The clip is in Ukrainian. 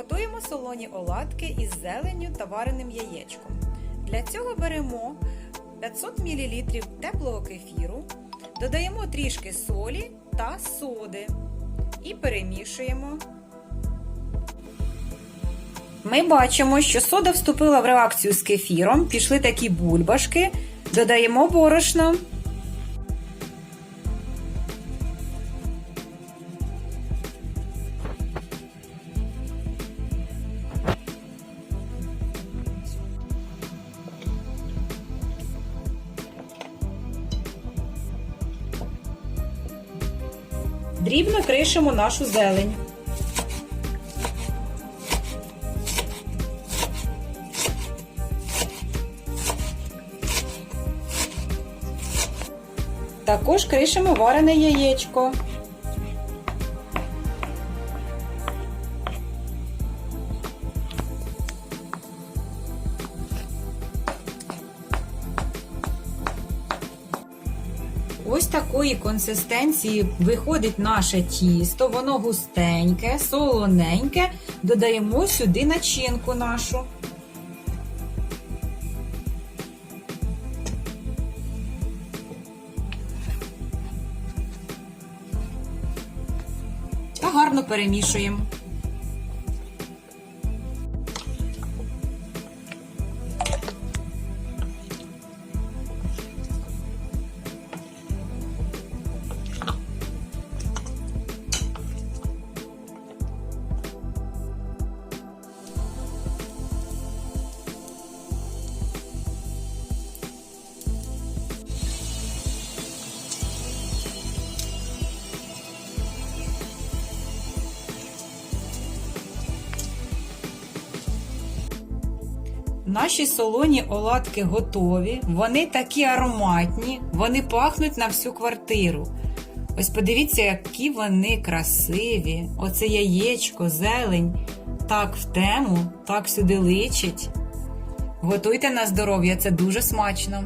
Готуємо солоні оладки із зеленню та вареним яєчком. Для цього беремо 500 мл теплого кефіру, додаємо трішки солі та соди і перемішуємо. Ми бачимо, що сода вступила в реакцію з кефіром, пішли такі бульбашки, додаємо борошно. Дрібно кришимо нашу зелень. Також кришимо варене яєчко. Ось такої консистенції виходить наше тісто, воно густеньке, солоненьке. Додаємо сюди начинку нашу. Та гарно перемішуємо. Наші солоні оладки готові. Вони такі ароматні, вони пахнуть на всю квартиру. Ось подивіться, які вони красиві. Оце яєчко, зелень. Так в тему, так сюди личить. Готуйте на здоров'я, це дуже смачно.